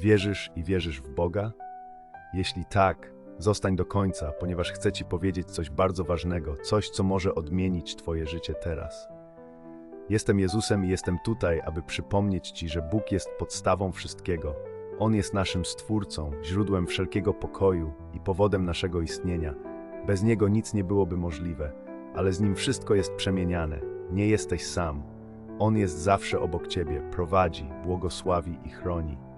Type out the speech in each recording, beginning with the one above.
Wierzysz i wierzysz w Boga? Jeśli tak, zostań do końca, ponieważ chcę Ci powiedzieć coś bardzo ważnego, coś, co może odmienić Twoje życie teraz. Jestem Jezusem i jestem tutaj, aby przypomnieć Ci, że Bóg jest podstawą wszystkiego. On jest naszym Stwórcą, źródłem wszelkiego pokoju i powodem naszego istnienia. Bez Niego nic nie byłoby możliwe, ale z Nim wszystko jest przemieniane. Nie jesteś sam. On jest zawsze obok Ciebie, prowadzi, błogosławi i chroni.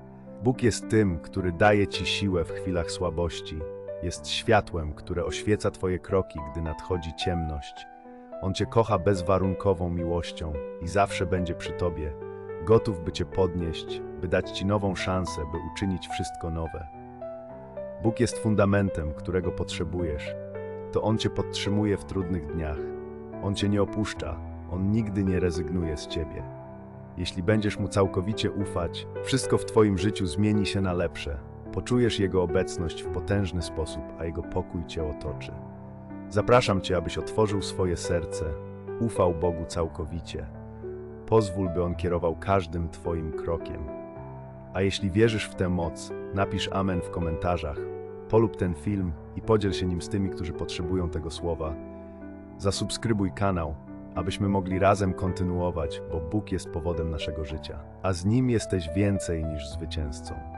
Bóg jest tym, który daje Ci siłę w chwilach słabości. Jest światłem, które oświeca Twoje kroki, gdy nadchodzi ciemność. On Cię kocha bezwarunkową miłością i zawsze będzie przy Tobie, gotów, by Cię podnieść, by dać Ci nową szansę, by uczynić wszystko nowe. Bóg jest fundamentem, którego potrzebujesz. To On Cię podtrzymuje w trudnych dniach. On Cię nie opuszcza, On nigdy nie rezygnuje z Ciebie. Jeśli będziesz Mu całkowicie ufać, wszystko w Twoim życiu zmieni się na lepsze. Poczujesz Jego obecność w potężny sposób, a Jego pokój Cię otoczy. Zapraszam Cię, abyś otworzył swoje serce, ufał Bogu całkowicie. Pozwól, by On kierował każdym Twoim krokiem. A jeśli wierzysz w tę moc, napisz Amen w komentarzach, polub ten film i podziel się nim z tymi, którzy potrzebują tego słowa. Zasubskrybuj kanał, abyśmy mogli razem kontynuować, bo Bóg jest powodem naszego życia, a z Nim jesteś więcej niż zwycięzcą.